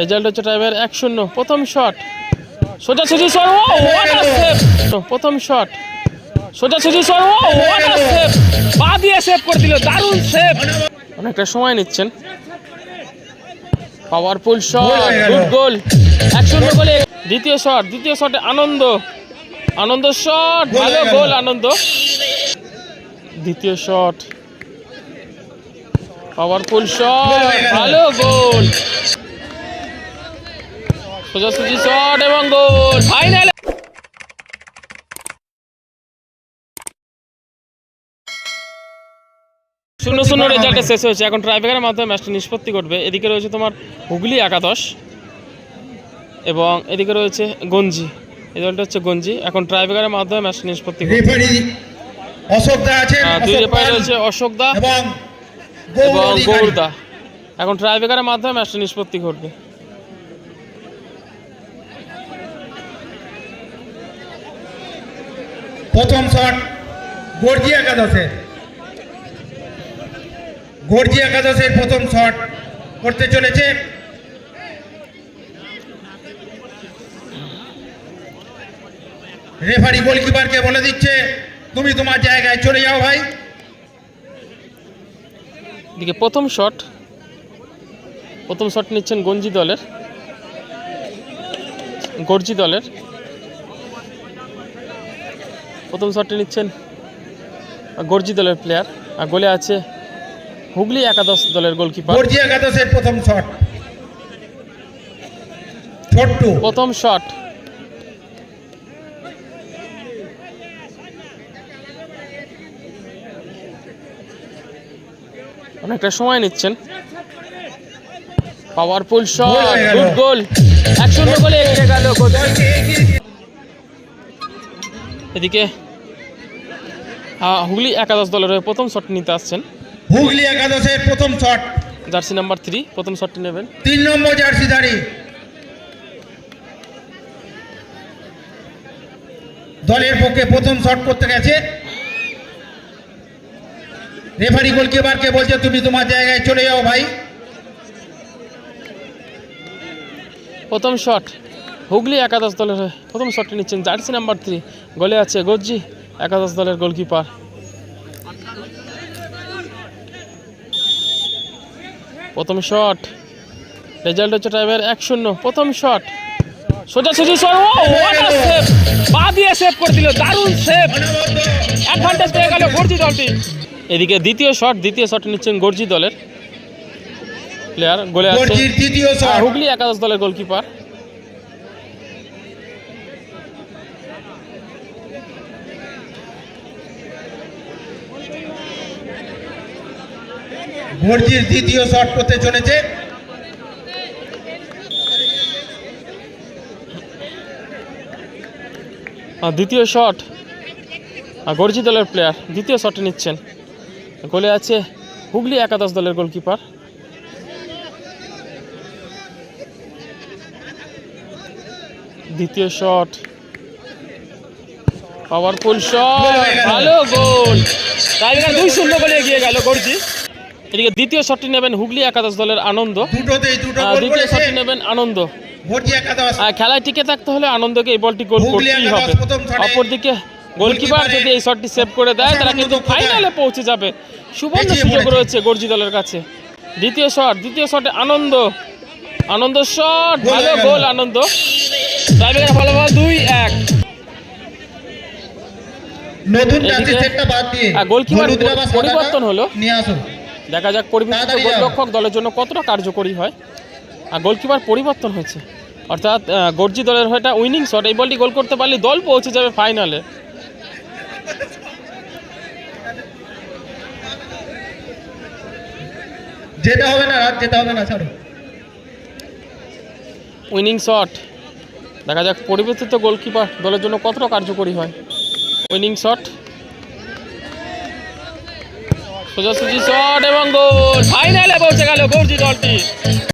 Result হচ্ছে টাইমের এক শূন্য প্রথম শট। সোজাসুজি শট ও প্রথম শট। সোজাসুজি শট ও পা দিয়ে সেভ করে দিল দারুণ সেভ অনেকটা সময় নিচ্ছেন। Powerful shot good goal. এক শূন্য গোলে। দ্বিতীয় শট দ্বিতীয় শটে আনন্দ। আনন্দ শট ভালো গোল। আনন্দ। দ্বিতীয় শট পাওয়ারফুল শট ভালো গোল সোজাসুজি শট এবং গোল। ফাইনাল শূন্য শূন্য রেজাল্টে শেষ হয়েছে। এখন ট্রাইব্রেকারের মাধ্যমে ম্যাচটি নিষ্পত্তি করবে এদিকে রয়েছে তোমার হুগলি একাদশ এবং এদিকে রয়েছে গঞ্জি। এই দলটা হচ্ছে গঞ্জি। এখন ট্রাইব্রেকারের মাধ্যমে ম্যাচটি নিষ্পত্তি করবে আহ, দুই রেফারি রয়েছে অশোক দা এবং এবং গৌরদা এখন ট্রাইব্রেকারের মাধ্যমে ম্যাচটি নিষ্পত্তি ঘটবে। প্রথম শট গর্জি একাদশের গর্জি একাদশের প্রথম শট করতে চলেছে। রেফারি গোলকিপারকে বলে দিচ্ছে, তুমি তোমার জায়গায় চলে যাও ভাই। দিকে প্রথম শট প্রথম শট নিচ্ছেন গঞ্জি দলের, গর্জি দলের। প্রথম শটটি নিচ্ছেন গর্জি দলের প্লেয়ার আর গোলে আছে হুগলি একাদশ দলের গোলকিপার গর্জি একাদশের প্রথম শট। প্রথম শট। অনেকটা সময় নিচ্ছেন। Powerful shot good goal. এক শূন্য গোলে এগিয়ে গেল এদিকে হুগলি একাদশ দলের হয়ে প্রথম শট নিতে আসছেন। হুগলি একাদশের প্রথম শট জার্সি নাম্বার থ্রি প্রথম শটটি নেবেন। তিন নম্বর জার্সিধারী দলের পক্ষে প্রথম শট করতে গেছে। রেফারি গোলকিপারকে বলছে তুমি তোমার জায়গায় চলে যাও ভাই। প্রথম শট হুগলি একাদশ দলের হয়ে প্রথম শটটি নিচ্ছেন। জার্সি নাম্বার থ্রি গোলে আছে গজ্জি একাদশ দলের গোলকিপার প্রথম শট রেজাল্ট হচ্ছে টাইমের এক শূন্য প্রথম শট সোজাসুজি পা দিয়ে সেভ করে দিল দারুণ সেভ অ্যাডভান্টেজ পেয়ে গেল গর্জি দলটি। এদিকে দ্বিতীয় শট দ্বিতীয় শট নিচ্ছেন গর্জি দলের প্লেয়ার গোলে আছে। হুগলি একাদশ দলের গোলকিপার গর্জির দ্বিতীয় শট করতে চলেছে। দ্বিতীয় শট। গর্জি দলের প্লেয়ার দ্বিতীয় শটে নিচ্ছেন। গোলে আছে হুগলি একাদশ দলের গোলকিপার দ্বিতীয় শট। পাওয়ারফুল শট ভালো গোল। টাইগার দুই শূন্য গোলে এগিয়ে গেল গর্জি। এদিকে দ্বিতীয় শটটি নেবেন হুগলি একাদশ দলের আনন্দ। দ্বিতীয় শটটি নেবেন আনন্দ। খেলায় টিকে থাকতে হলে আনন্দকে এই বলটি গোল করতেই হবে। অপরদিকে গোলকিপার যদি এই শটটি সেভ করে দেয় তারা কিন্তু ফাইনালে পৌঁছে যাবে। সুবর্ণ সুযোগ রয়েছে গর্জি দলের কাছে। দ্বিতীয় শট দ্বিতীয় শটে আনন্দ। আনন্দ শট ভালো গোল। আনন্দ। টাইব্রেকার ফলাফল দুই এক। গোলকিপার পরিবর্তন হলো। নিয়ে আসুন। দেখা যাক পরিবর্তিত তাড়াতাড়ি গোলরক্ষক দলের জন্য কতটা কার্যকরী হয়। আর গোলকিপার পরিবর্তন হয়েছে। অর্থাৎ গর্জি দলের হয়ে উইনিং শট এই বলটি গোল করতে পারলে দল পৌঁছে যাবে ফাইনালে যেতে হবে না রাত যেতে হবে না ছাড়ো। উইনিং শট দেখা যাক পরিবর্তিত গোলকিপার দলের জন্য কতটা কার্যকরী হয়। উইনিং শট সোজাসুজি শট এবং গোল। ফাইনালে পৌঁছে গেল গর্জি দলটি।